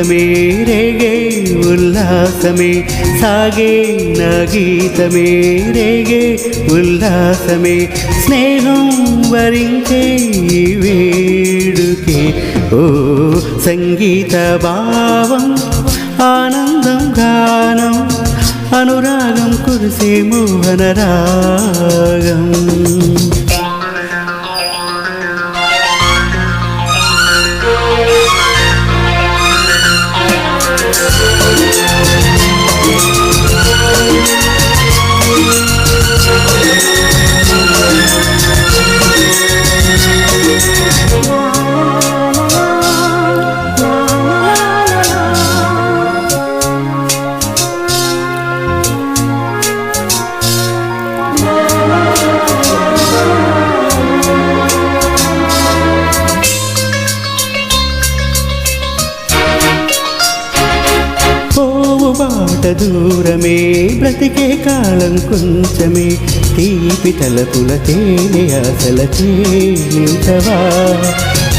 గీతమే రేగే ఉల్లాసమే సాగే నా గీతమే రేగే ఉల్లాసమే స్నేహం వరించే వేడుకే. ఓ సంగీత భావం ఆనందం గానం అనురాగం కురిసే మోహన రాగం. పోవు దూరమే బ్రతికే కాలం కొంచెమే. తీపి తలపుల తేనె ఆశల తేలించవా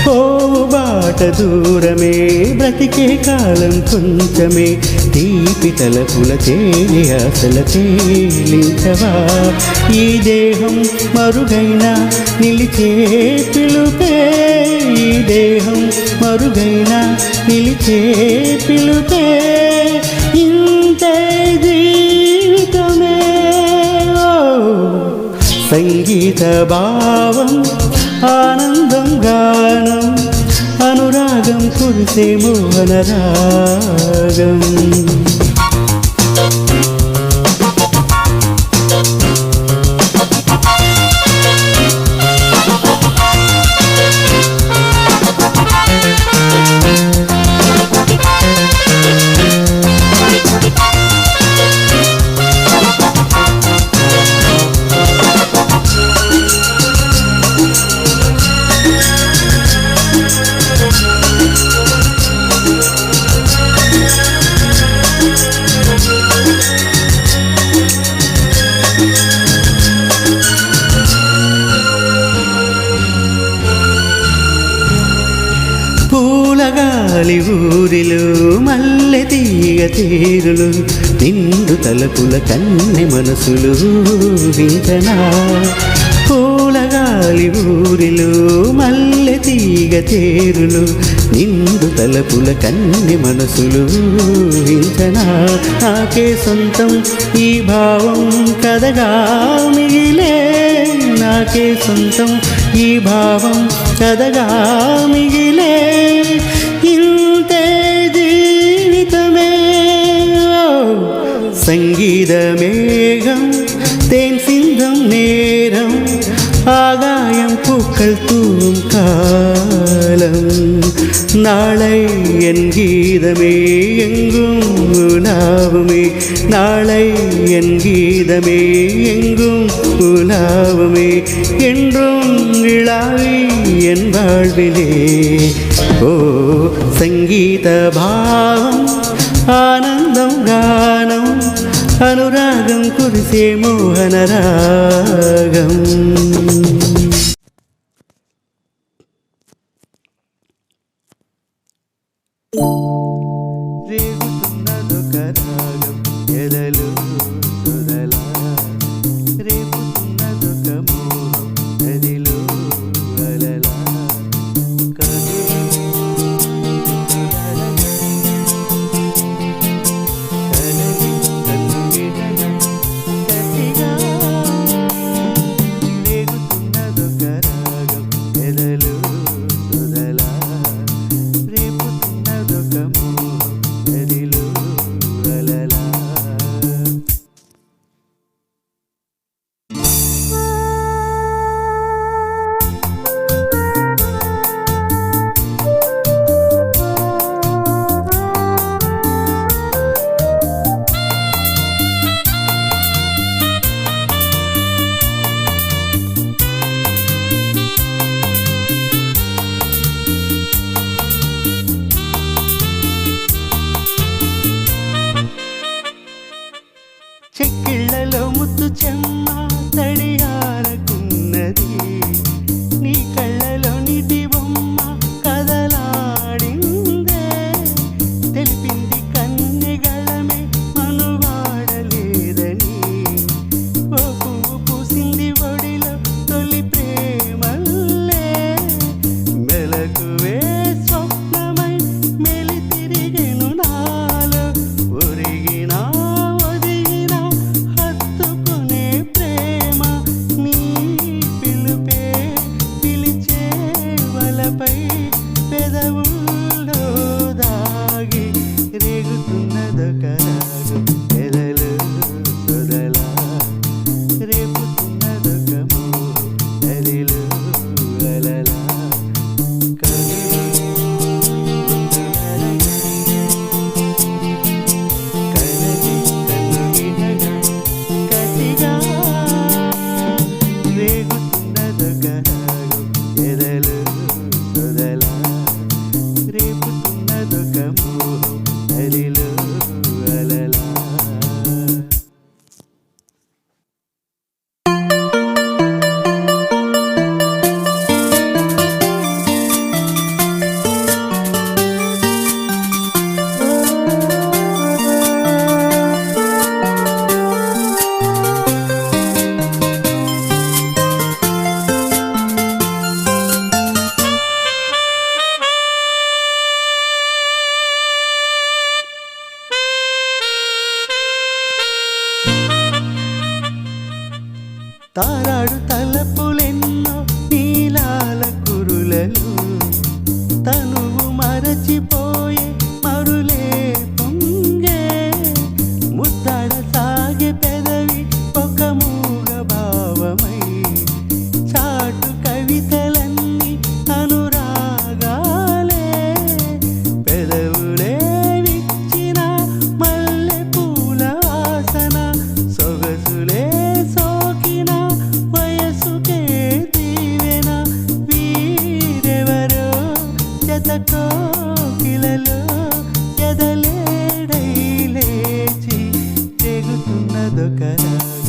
పోవు బాట దూరమే బ్రతికే కాలం కొంచెమే. తీపి తలపుల తేనె ఆశల తేలించవా ఈ దేహం మరుగైన నిలిచే పిలుపే. ఈ దేహం మరుగైన నిలిచే పిలుపే. సంగీత భావం ఆనందం గానం అనురాగం కురిసే మోహన రాగం. తీగ తీరులు నిండు తలపుల కన్నె మనసులు వించనా పూలగాలి ఊరిలో మల్లె తీగ తేరులు నిండు తలపుల కన్నె మనసులు వించనా నాకే సొంతం ఈ భావం కదగా మిగిలే. నాకే సొంతం ఈ భావం కదగా మిగిలే. ఇంత சங்கீத மேகம் தேன் சிந்தும் நேரம் ஆகாயம் பூக்கள் தூவும் காலம். நாளை என் கீதமே எங்கும் உலாவுமே. நாளை என் கீதமே எங்கும் உலாவுமே. என்றும் இழாவி என் வாழ்விலே. ஓ சங்கீத பாவம் ஆனந்தம் கா అనురాగం కురిసే మోహన రాగం. the girl. do caralho.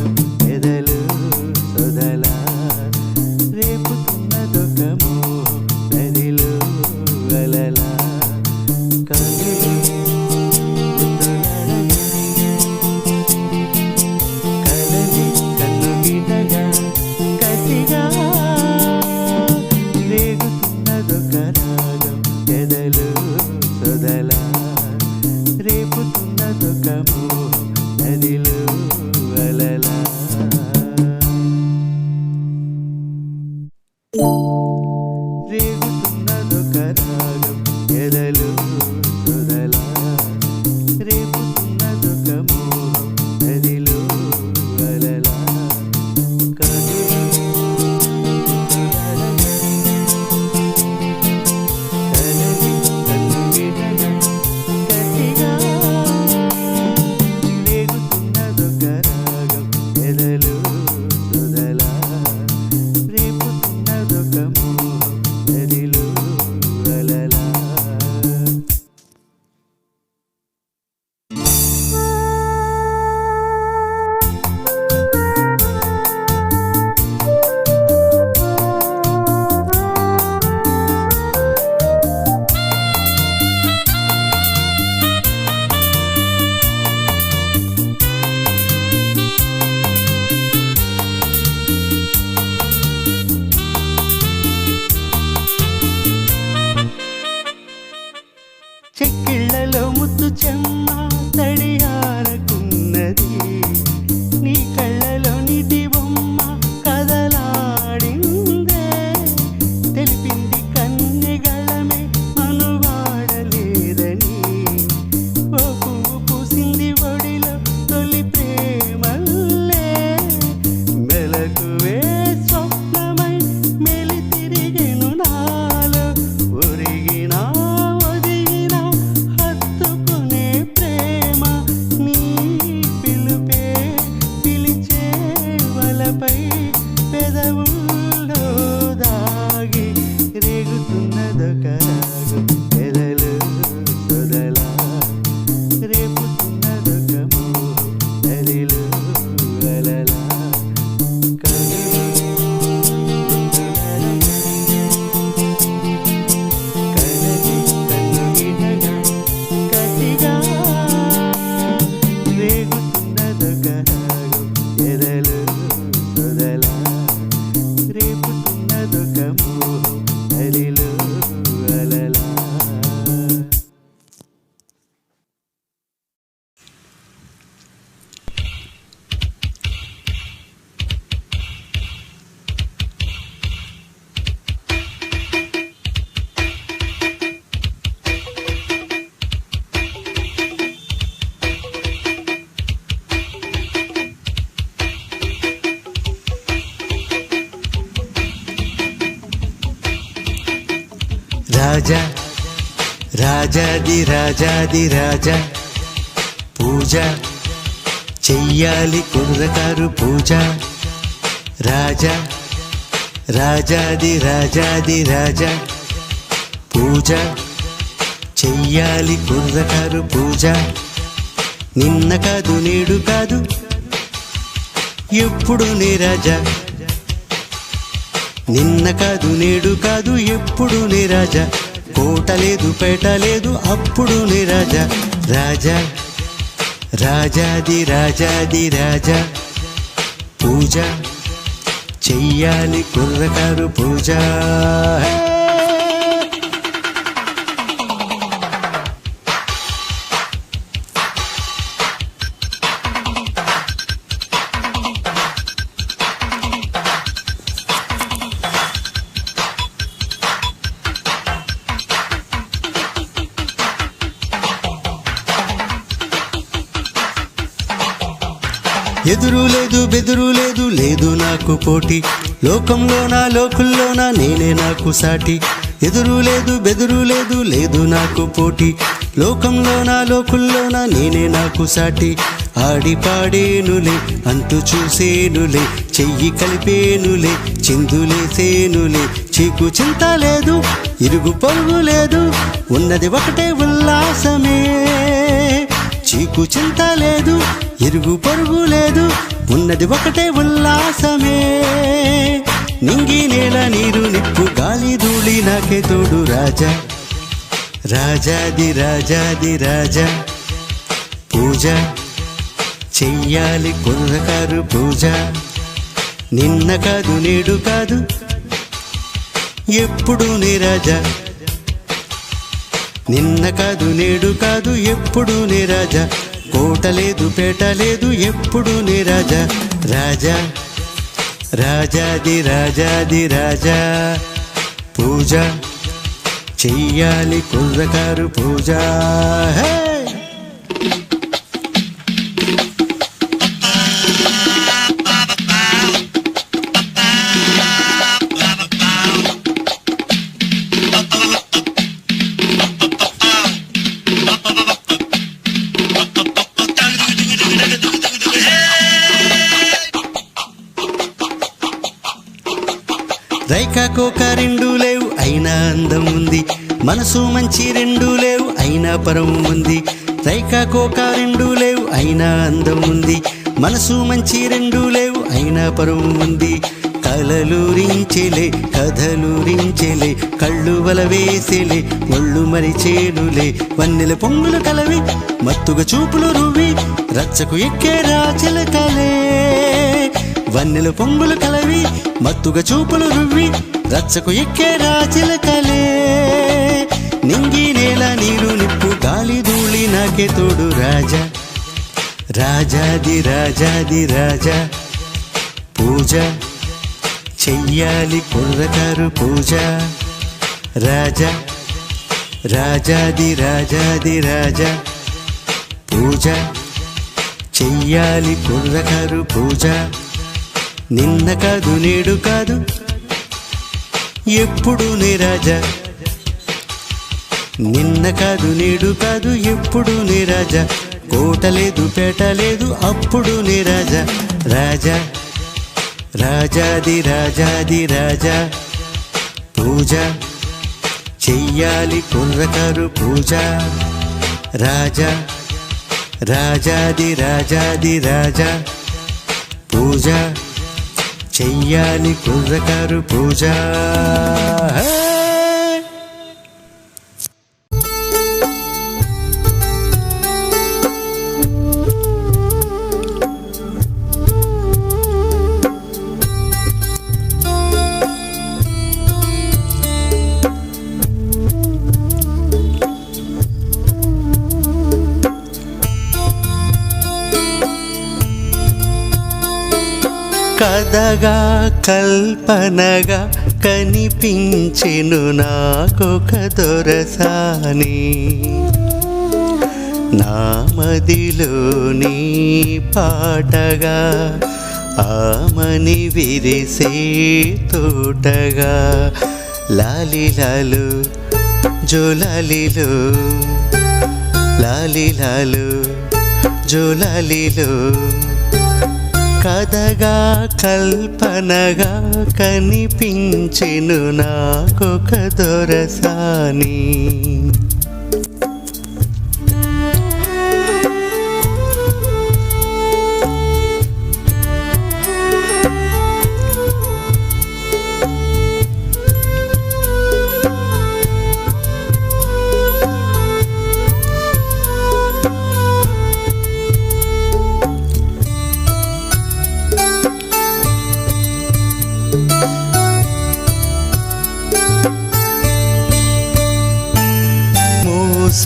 చెయ్యాలి రాజాది రాజా. పూజ చెయ్యాలి కుర్రకారు పూజ. రాజా రాజాది రాజాది రాజా. పూజ చెయ్యాలి కుర్రకారు పూజ. నిన్న కాదు నేడు కాదు. ఎప్పుడు నీ రాజా? నిన్న కాదు నేడు కాదు ఎప్పుడు నీ రాజా? కోటలేదు పెట్టలేదు అప్పుడు రాజా రాజా రాజాది రాజాది రాజా. పూజ చెయ్యాలి కుర్రకారు పూజ. ఎదురు లేదు బెదురు లేదు లేదు నాకు పోటీ. లోకంలోన లోకుల్లోనా నేనే నాకు సాటి. ఎదురు లేదు బెదురు లేదు లేదు నాకు పోటీ. లోకంలోన లోకుల్లోనా నేనే నాకు సాటి. ఆడి పాడేనులే చూసేనులే చెయ్యి కలిపేనులే చిందులేసేనులే చీకు చింత లేదు ఇరుగు పొరుగు లేదు ఉన్నది ఒకటే ఉల్లాసమే. చీకు చింత లేదు ఇరుగు పొరుగు లేదు ఉన్నది ఒకటే ఉల్లాసమే. నింగి నేల నీరు నిప్పు గాలి ధూళి నాకే తోడు రాజా. రాజాది రాజాది రాజా. పూజ చెయ్యాలి కుర్రకారు పూజ. నిన్న కాదు నేడు కాదు ఎప్పుడు నీ రాజా. నిన్న కాదు నేడు కాదు ఎప్పుడు నీ రాజా. కోటలేదు లేదు ఎప్పుడు నీ రాజా? రాజా రాజాది రాజాది రాజా. పూజ చెయ్యాలి కుర్రకారు పూజ. హే! రైకా రెండు లేవు అయినా అందం ఉంది. మనసు మంచి రెండు లేవు అయినా పరం ఉంది. రైకా రెండు లేవు అయినా అందం ఉంది. మనసు మంచి రెండు లేవు అయినా పరం ఉంది. కలలూరించెలే కథలూరించెలే కళ్ళు వల వేసేలే ఒళ్ళు మరిచేలులే వన్నెల పొంగులు కలవి మత్తుగా చూపులు రువి రచ్చకు ఎక్కే రాచిలకలే వన్నెల పొంగులు కలవి మత్తుగా చూపులు రువ్వి రచ్చకు ఎక్కే రాచిలకలే నింగి నేల నీరు నిప్పు గాలి ధూళి నాకే తోడు రాజా. రాజాది రాజాది రాజా. పూజ చెయ్యాలి కుర్రకారు పూజ. రాజా రాజాది రాజాది రాజా. పూజ చెయ్యాలి కుర్రకారు పూజ. నిన్న కాదు నేడు కాదు ఎప్పుడు నీ రాజా నిన్న కాదు నేడు కాదు ఎప్పుడు నీ రాజా కోట లేదు పేట లేదు అప్పుడు నీ రాజా రాజా రాజాది రాజాది రాజా. పూజ చెయ్యాలి కుర్రకారు పూజ. రాజా రాజాది రాజాది రాజా. పూజ చెయ్యాలి కుర్రకారు పూజ. కథగా కల్పనగా కనిపించెను నాకొక దొరసాని. నా మదిలోని పాటగా ఆమని విరిసే తోటగా లాలిలాలు జోలాలిలో లాలిలాలు జోలాలిలో కథగా కల్పనగా కనిపించెను నాకొక దొరసాని.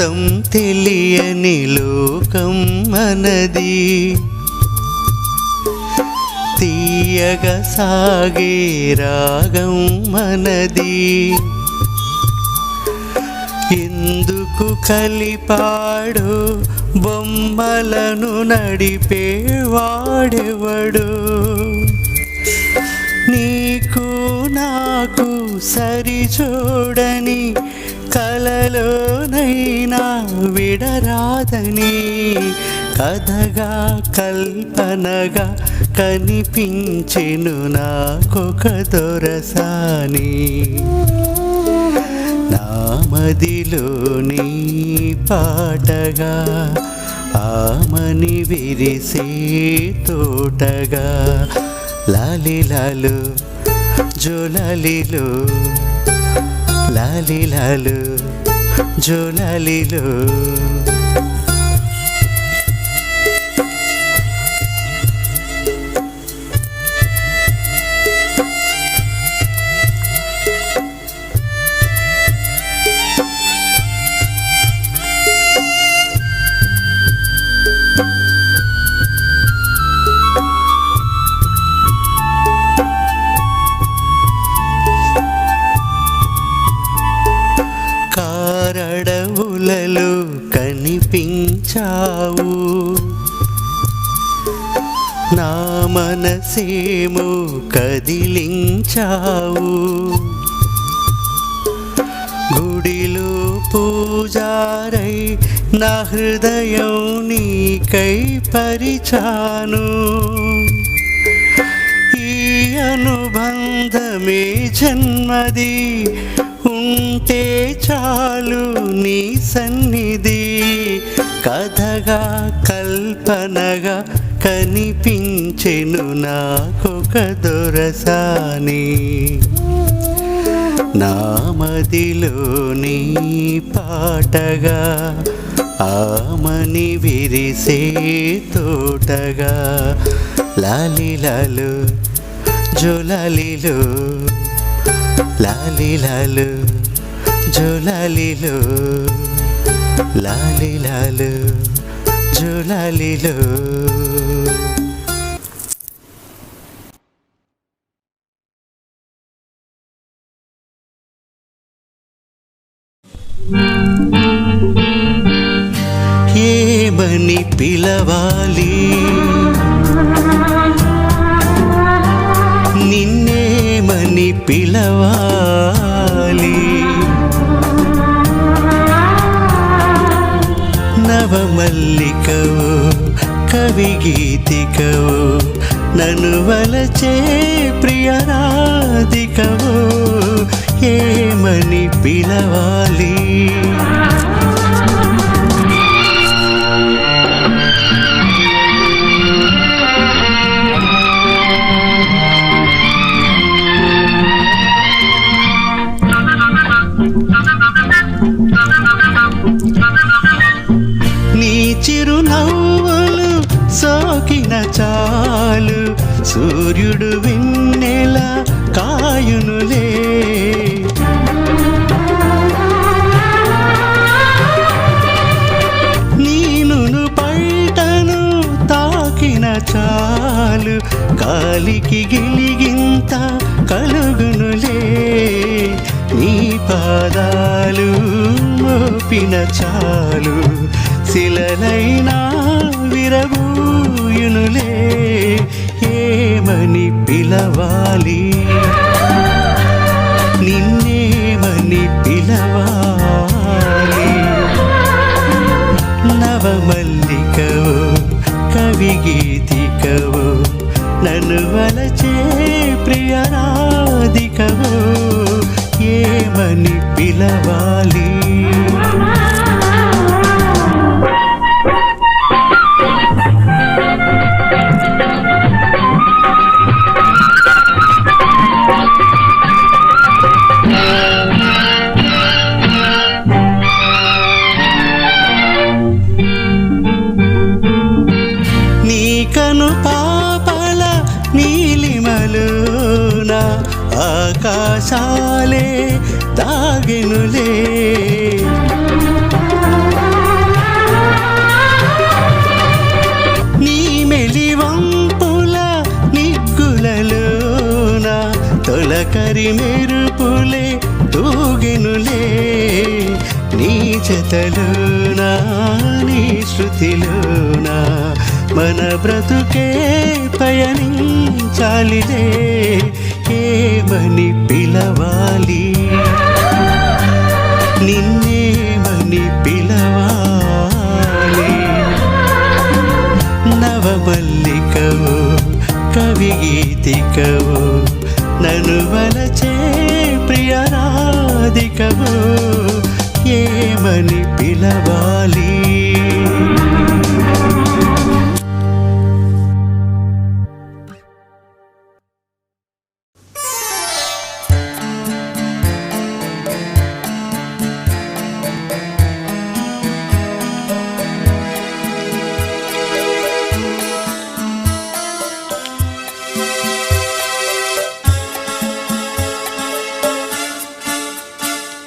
మోసం తెలియని లోకం మనది. తీయగా సాగే రాగం మనది. ఎందుకు కలిపాడు బొమ్మలను నడిపేవాడెవడు? నీకు నాకు సరి చూడని కలలోనైనా విడరాదని కథగా కల్పనగా కనిపించెను నాకొక దొరసాని. నామదిలోని పాటగా ఆమని విరిసే తోటగా లాలిలాలు జోలాలిలో లాలిలాలు జోలాలిలో కారడవులలో నా మనసేమో కదిలించావు. గుడిలో పూజారై నా హృదయం నీకై పరిచాను. ఈ అనుబంధమే జన్మది ఉంటే చాలు నీ సన్నిధి. కథగా కల్పనగా కనిపించెను నాకొక దొరసాని. నామదిలోని పాటగా ఆమని విరిసే తోటగా. లాలిలాలు జోలాలిలో లాలిలాలు జోలాలిలో లాలిలాలు. జోలాలిలో. ఏమని పిలవాలి? నిన్నేమని పిలవాలి నవమల్లికవు కవి గీతికవు నన్ను వలచే ప్రియరాధికవు ఏమని మోపిన చాలు శిలనైనా విరబూయునులే ఏమని పిలవాలి? నిన్నేమని పిలవాలి? నవమల్లికవు కవి గీతికవు నన్ను వలచే ప్రియరాధికవు ఏమని పిలవాలి? తొలకరి మెరుపులే తూగెనులే నీ జతలోన నీ శృతిలోనా మన బ్రతుకే పయనించాలిలే ఏమని పిలవాలి నిన్నేమని పిలవాలి నవమల్లికవు కవి గీతికవు నన్ను వలచే ప్రియరాధికవు ఏమని పిలవాలి?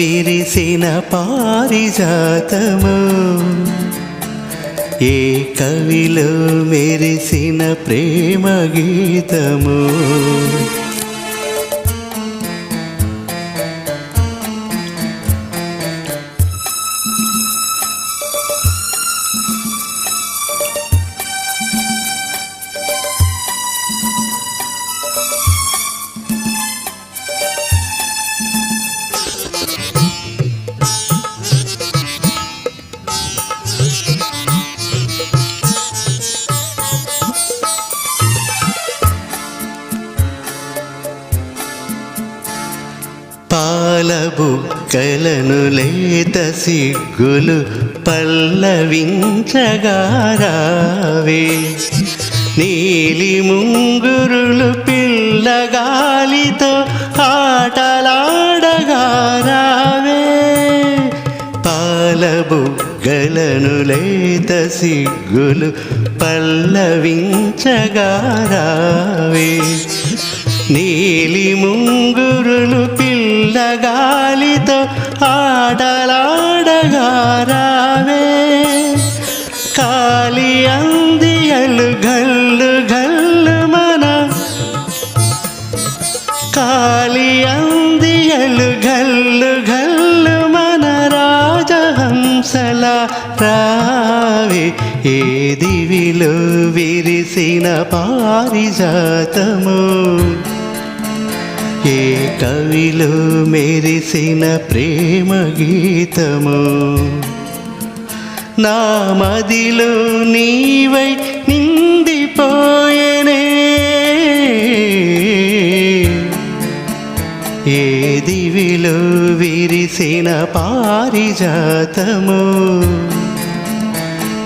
విరిసిన పారిజాతము. ఏ కవిలో మెరిసిన ప్రేమ గీతము బుక్కలను లేత సిగ్గులు పల్లవించగారావే. నీలి ముంగురులు పిల్లగాలితో ఆటలాడగారావే. పాల బుగ్గలను లేత సిగ్గులు పల్లవించగారావే. నీలి ముంగురులు పిల్లగాలితో ఆటలాడగారావే. కాలి అందియలు గల్లు గల్లు మన. కాలి అందియలు గల్లు గల్లు మన రాజహంసల రావి. ఏ దివిలో విరిసిన పారిజాతము. ఏ కవిలో మెరిసిన ప్రేమ గీతము. నా మదిలో నీవై నిందిపోయనే ఏ దివిలో విరిసిన పారిజాతము.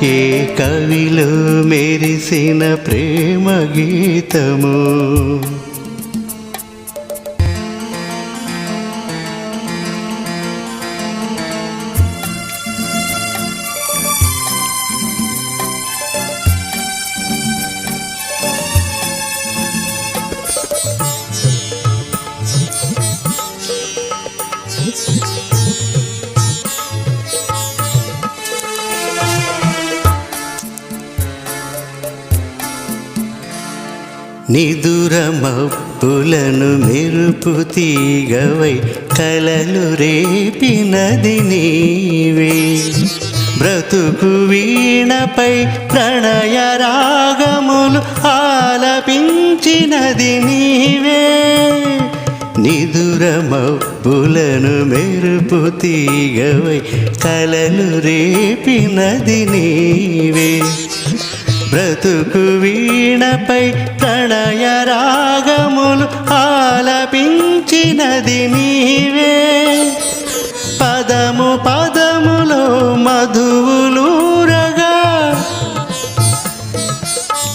ఏ కవిలో మెరిసిన ప్రేమ గీతము. నిదురమప్పులను మెరుపు తీగవై కలలు రేపినది నీవే. బ్రతుకు వీణపై ప్రణయ రాగములు ఆలపించినది నీవే. నిదురమప్పులను మెరుపు తీగవై కలలు రేపినది నీవే. బ్రతుకు వీణపై ప్రణయ రాగములు ఆలపించినది నీవే. పదము పదములో మధువులూరగా.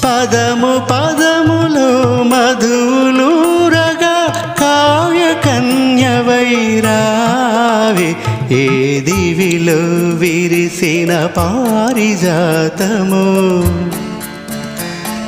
పదము పదములో మధువులూరగా కావ్య కన్యవైరావి ఏ దివిలో విరిసిన పారిజాతము?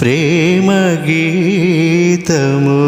ప్రేమ గీతము